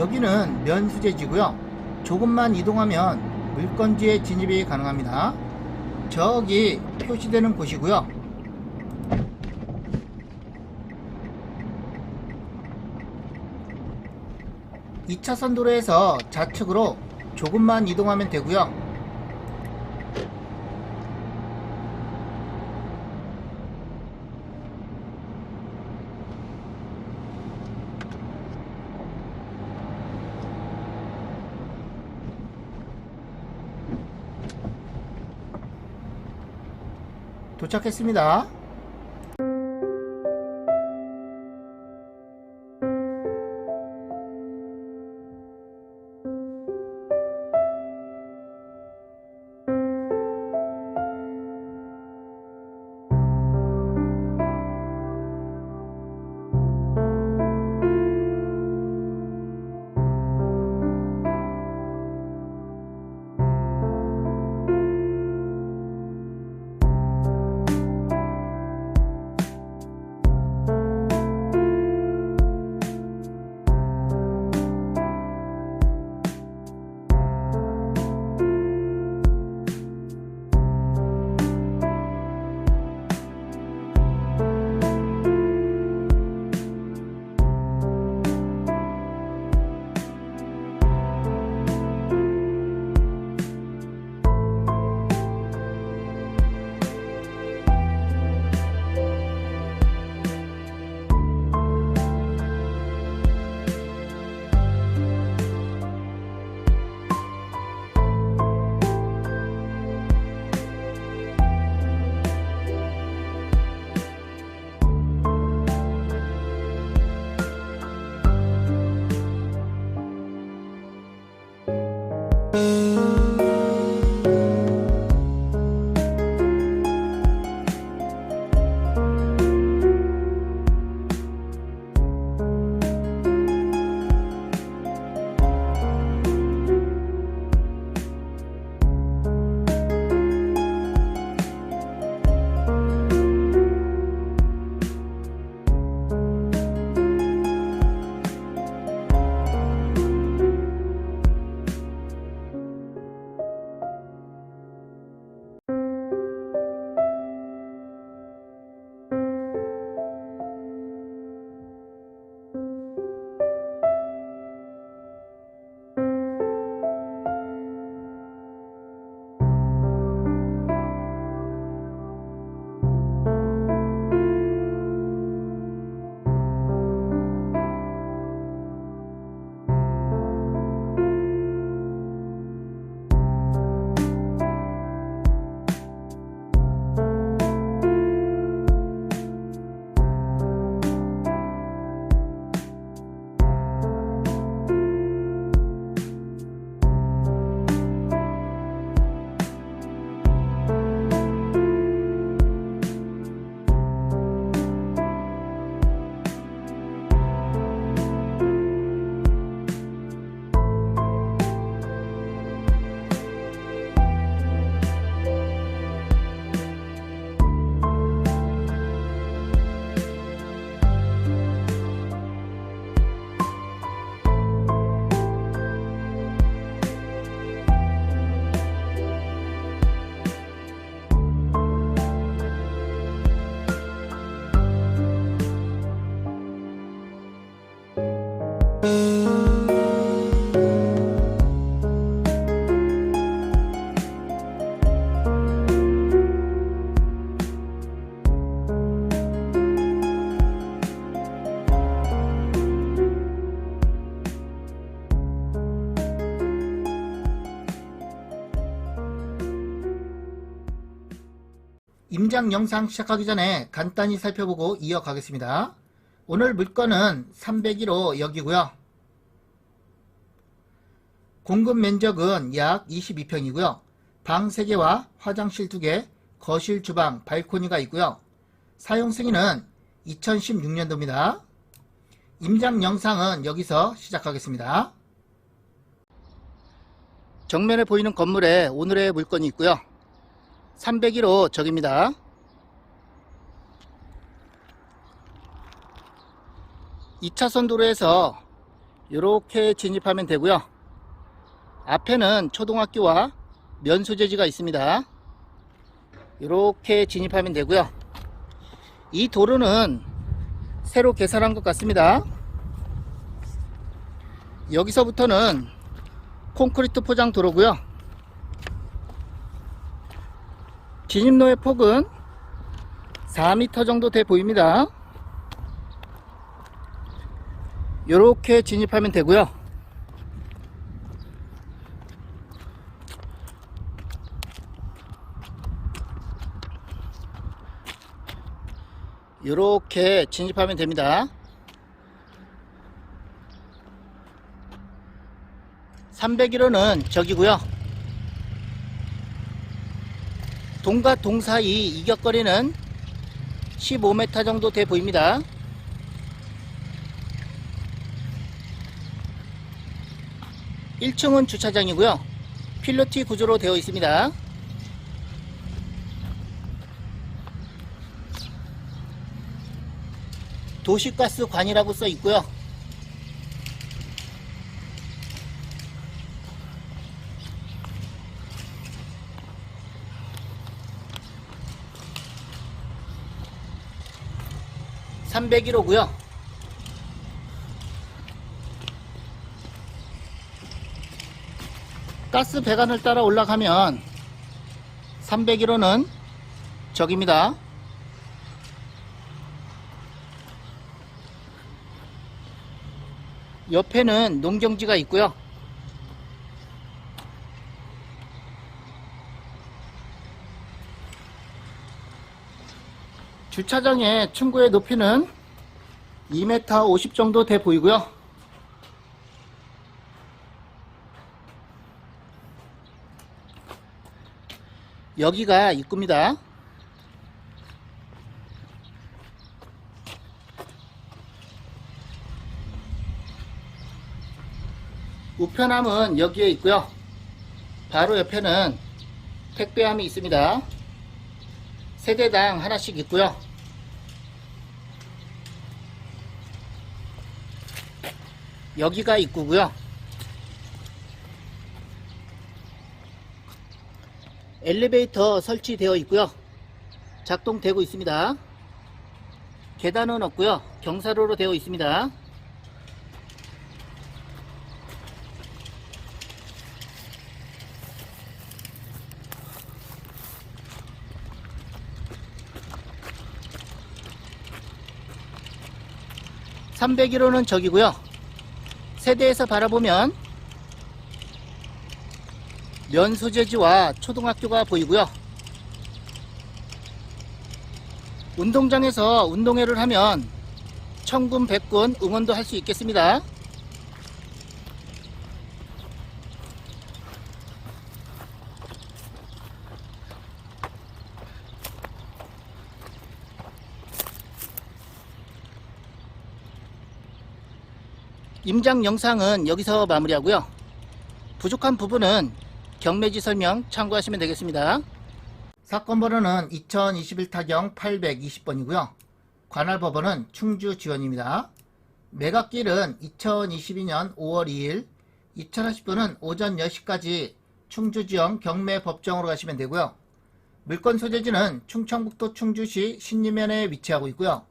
여기는 면수제지고요. 조금만 이동하면 물건지에 진입이 가능합니다. 저기 표시되는 곳이고요. 이차선 도로에서 좌측으로 조금만 이동하면 되고요. 도착했습니다. 임장 영상 시작하기 전에 간단히 살펴보고 이어가겠습니다. 오늘 물건은 301호 역이고요. 공급 면적은 약 22평이고요. 방 3개와 화장실 2개, 거실, 주방, 발코니가 있고요. 사용 승인은 2016년도입니다. 임장 영상은 여기서 시작하겠습니다. 정면에 보이는 건물에 오늘의 물건이 있고요. 301호 적입니다. 이차선 도로에서 이렇게 진입하면 되고요. 앞에는 초등학교와 면소재지가 있습니다. 이렇게 진입하면 되고요. 이 도로는 새로 개설한 것 같습니다. 여기서부터는 콘크리트 포장 도로고요. 진입로의 폭은 4m 정도 돼 보입니다. 이렇게 진입하면 되고요. 이렇게 진입하면 됩니다. 301호는 저기고요. 동과 동 사이 이격거리는 15m 정도 돼 보입니다. 일층은 주차장이고요. 필로티 구조로 되어 있습니다. 도시가스 관이라고 써 있고요. (301호고요) 가스 배관을 따라 올라가면 301호는 저기입니다. 옆에는 농경지가 있고요. 주차장의 층고의 높이는 2m 50 정도 돼 보이고요. 여기가 입구입니다. 우편함은 여기에 있고요. 바로 옆에는 택배함이 있습니다. 세대당 하나씩 있고요. 여기가 입구고요. 엘리베이터 설치되어 있고요. 작동되고 있습니다. 계단은 없고요. 경사로로 되어 있습니다. (301호는) 저기고요 세대에서 바라보면 면소재지와 초등학교가 보이고요. 운동장에서 운동회를 하면 청군 백군 응원도 할 수 있겠습니다. 임장 영상은 여기서 마무리하고요. 부족한 부분은 경매지 설명 참고하시면 되겠습니다. 사건 번호는 2021 타경 820번이고요. 관할 법원은 충주 지원입니다. 매각길은 2022년 5월 2일, 2080분은 오전 10시까지 충주 지원 경매 법정으로 가시면 되고요. 물건 소재지는 충청북도 충주시 신림면에 위치하고 있고요.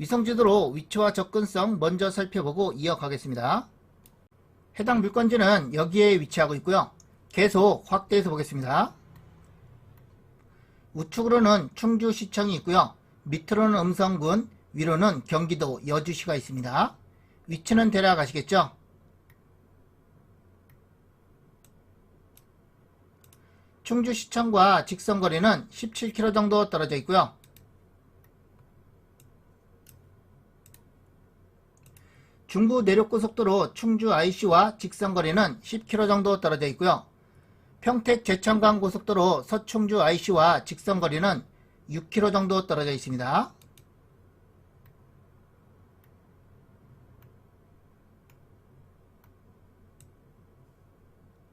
위성지도로 위치와 접근성 먼저 살펴보고 이어가겠습니다. 해당 물건지는 여기에 위치하고 있고요. 계속 확대해서 보겠습니다. 우측으로는 충주시청이 있고요. 밑으로는 음성군, 위로는 경기도 여주시가 있습니다. 위치는 대략 아시겠죠? 충주시청과 직선거리는 17km 정도 떨어져 있고요. 중부 내륙고속도로 충주 IC와 직선거리는 10km 정도 떨어져 있고요. 평택 제천강 고속도로 서충주 IC와 직선거리는 6km 정도 떨어져 있습니다.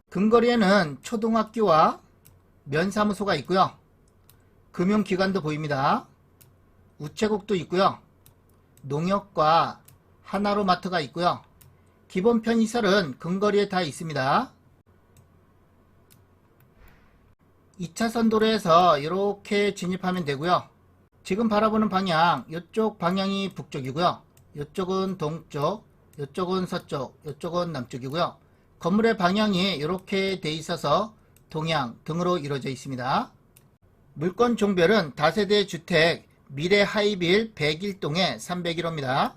근거리에는 초등학교와 면사무소가 있고요. 금융기관도 보입니다. 우체국도 있고요. 농협과 하나로마트가 있고요. 기본 편의설은 근거리에 다 있습니다. 2차선 도로에서 이렇게 진입하면 되고요. 지금 바라보는 방향, 이쪽 방향이 북쪽이고요. 이쪽은 동쪽, 이쪽은 서쪽, 이쪽은 남쪽이고요. 건물의 방향이 이렇게 돼 있어서 동양 등으로 이루어져 있습니다. 물건 종별은 다세대 주택 미래 하이빌 101동에 301호입니다.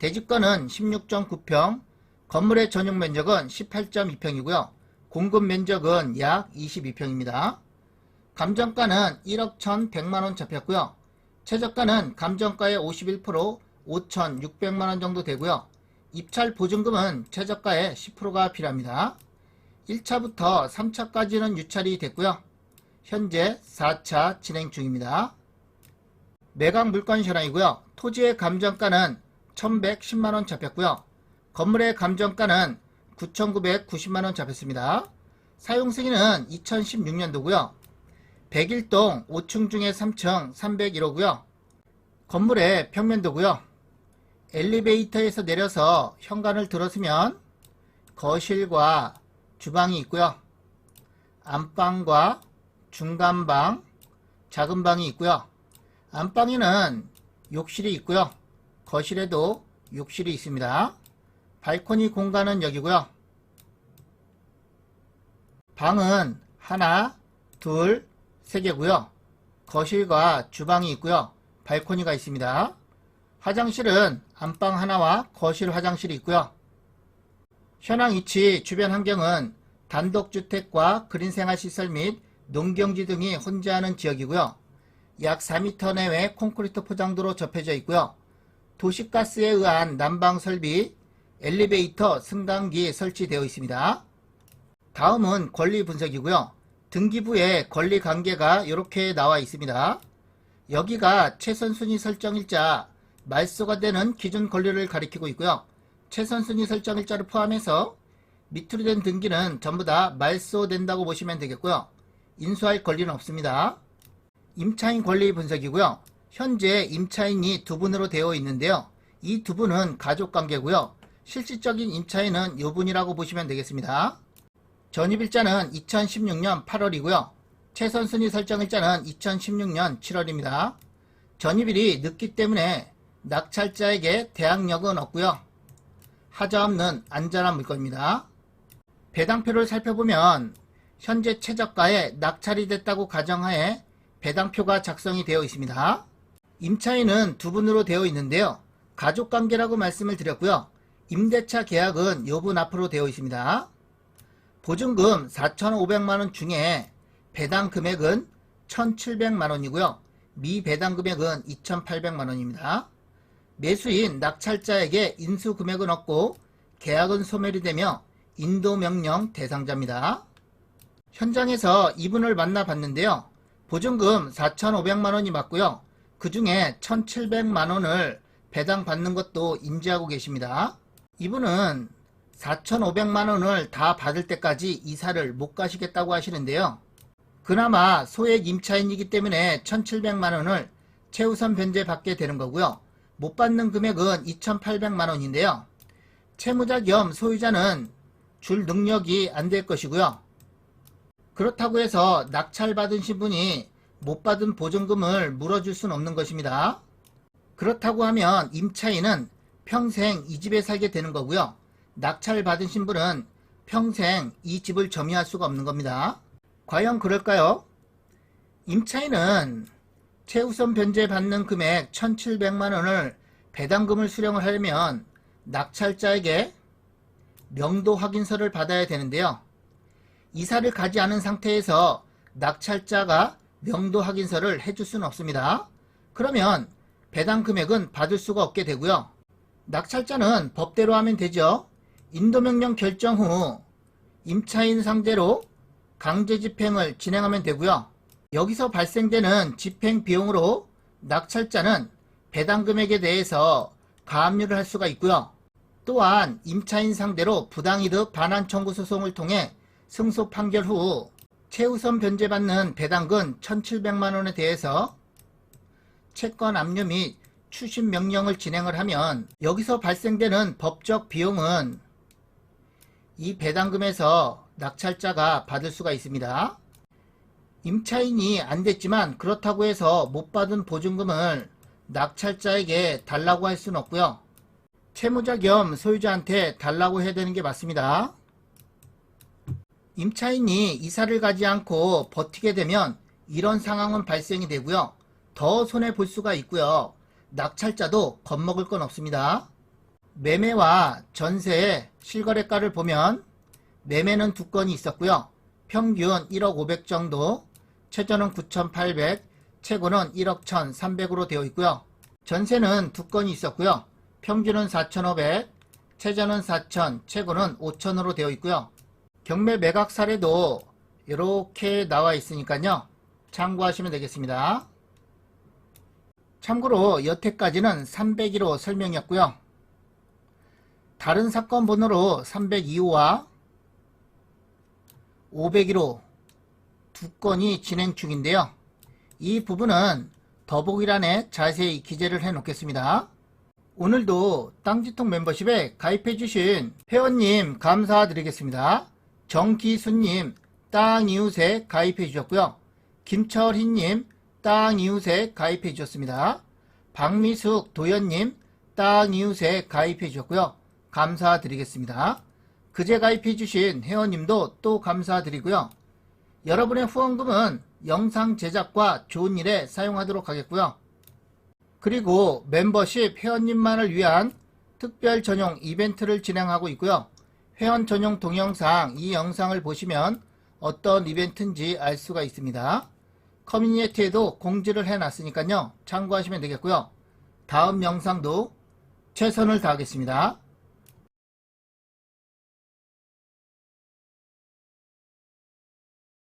대지권은 16.9평, 건물의 전용 면적은 18.2평이고요. 공급 면적은 약 22평입니다. 감정가는 1억 1,100만원 잡혔고요. 최저가는 감정가의 51% 5,600만원 정도 되고요. 입찰 보증금은 최저가의 10%가 필요합니다. 1차부터 3차까지는 유찰이 됐고요. 현재 4차 진행 중입니다. 매각 물건 현황이고요. 토지의 감정가는 1110만원 잡혔고요. 건물의 감정가는 9,990만원 잡혔습니다. 사용 승인은 2016년도고요. 101동 5층 중에 3층 301호고요. 건물의 평면도고요. 엘리베이터에서 내려서 현관을 들어서면 거실과 주방이 있고요. 안방과 중간방, 작은 방이 있고요. 안방에는 욕실이 있고요. 거실에도 욕실이 있습니다. 발코니 공간은 여기고요. 방은 하나, 둘, 세 개고요. 거실과 주방이 있고요. 발코니가 있습니다. 화장실은 안방 하나와 거실 화장실이 있고요. 현황 위치 주변 환경은 단독주택과 그린생활시설 및 농경지 등이 혼재하는 지역이고요. 약 4m 내외 콘크리트 포장도로 접해져 있고요. 도시가스에 의한 난방 설비, 엘리베이터, 승강기 설치되어 있습니다. 다음은 권리 분석이고요. 등기부에 권리 관계가 이렇게 나와 있습니다. 여기가 최선 순위 설정일자, 말소가 되는 기준 권리를 가리키고 있고요. 최선 순위 설정일자를 포함해서 밑으로 된 등기는 전부 다 말소된다고 보시면 되겠고요. 인수할 권리는 없습니다. 임차인 권리 분석이고요. 현재 임차인이 두 분으로 되어 있는데요. 이 두 분은 가족 관계고요. 실질적인 임차인은 요 분이라고 보시면 되겠습니다. 전입일자는 2016년 8월이고요. 최선 순위 설정일자는 2016년 7월입니다. 전입일이 늦기 때문에 낙찰자에게 대항력은 없고요. 하자 없는 안전한 물건입니다. 배당표를 살펴보면 현재 최저가에 낙찰이 됐다고 가정하에 배당표가 작성이 되어 있습니다. 임차인은 두 분으로 되어 있는데요. 가족관계라고 말씀을 드렸고요. 임대차 계약은 요분 앞으로 되어 있습니다. 보증금 4,500만원 중에 배당 금액은 1,700만원이고요. 미배당 금액은 2,800만원입니다. 매수인 낙찰자에게 인수 금액은 없고 계약은 소멸이 되며 인도명령 대상자입니다. 현장에서 이분을 만나봤는데요. 보증금 4,500만원이 맞고요. 그 중에 1,700만 원을 배당 받는 것도 인지하고 계십니다. 이분은 4,500만 원을 다 받을 때까지 이사를 못 가시겠다고 하시는데요. 그나마 소액 임차인이기 때문에 1,700만 원을 최우선 변제 받게 되는 거고요. 못 받는 금액은 2,800만 원인데요. 채무자 겸 소유자는 줄 능력이 안 될 것이고요. 그렇다고 해서 낙찰받은 신분이 못 받은 보증금을 물어줄 수는 없는 것입니다. 그렇다고 하면 임차인은 평생 이 집에 살게 되는 거고요. 낙찰 받은 신분은 평생 이 집을 점유할 수가 없는 겁니다. 과연 그럴까요? 임차인은 최우선 변제 받는 금액 1,700만원을 배당금을 수령을 하려면 낙찰자에게 명도 확인서를 받아야 되는데요. 이사를 가지 않은 상태에서 낙찰자가 명도 확인서를 해줄 수는 없습니다. 그러면 배당 금액은 받을 수가 없게 되고요. 낙찰자는 법대로 하면 되죠. 인도명령 결정 후 임차인 상대로 강제 집행을 진행하면 되고요. 여기서 발생되는 집행 비용으로 낙찰자는 배당 금액에 대해서 가압류를 할 수가 있고요. 또한 임차인 상대로 부당이득 반환 청구 소송을 통해 승소 판결 후 최우선 변제받는 배당금 1,700만 원에 대해서 채권 압류 및 추심 명령을 진행을 하면 여기서 발생되는 법적 비용은 이 배당금에서 낙찰자가 받을 수가 있습니다. 임차인이 안 됐지만 그렇다고 해서 못 받은 보증금을 낙찰자에게 달라고 할 수는 없고요. 채무자 겸 소유자한테 달라고 해야 되는 게 맞습니다. 임차인이 이사를 가지 않고 버티게 되면 이런 상황은 발생이 되고요. 더 손해 볼 수가 있고요. 낙찰자도 겁먹을 건 없습니다. 매매와 전세의 실거래가를 보면 매매는 두 건이 있었고요. 평균 1억 500 정도, 최저는 9,800, 최고는 1억 1,300으로 되어 있고요. 전세는 두 건이 있었고요. 평균은 4,500, 최저는 4,000, 최고는 5,000으로 되어 있고요. 경매 매각 사례도 이렇게 나와 있으니까요. 참고하시면 되겠습니다. 참고로 여태까지는 302로 설명이었고요. 다른 사건 번호로 302호와 501호 두 건이 진행 중인데요. 이 부분은 더보기란에 자세히 기재를 해 놓겠습니다. 오늘도 땅지통 멤버십에 가입해 주신 회원님 감사드리겠습니다. 정기수님 땅이웃에 가입해 주셨고요. 김철희님 땅이웃에 가입해 주셨습니다. 박미숙 도연님 땅이웃에 가입해 주셨고요. 감사드리겠습니다. 그제 가입해 주신 회원님도 또 감사드리고요. 여러분의 후원금은 영상 제작과 좋은 일에 사용하도록 하겠고요. 그리고 멤버십 회원님만을 위한 특별 전용 이벤트를 진행하고 있고요. 회원 전용 동영상 이 영상을 보시면 어떤 이벤트인지 알 수가 있습니다. 커뮤니티에도 공지를 해놨으니까요. 참고하시면 되겠고요. 다음 영상도 최선을 다하겠습니다.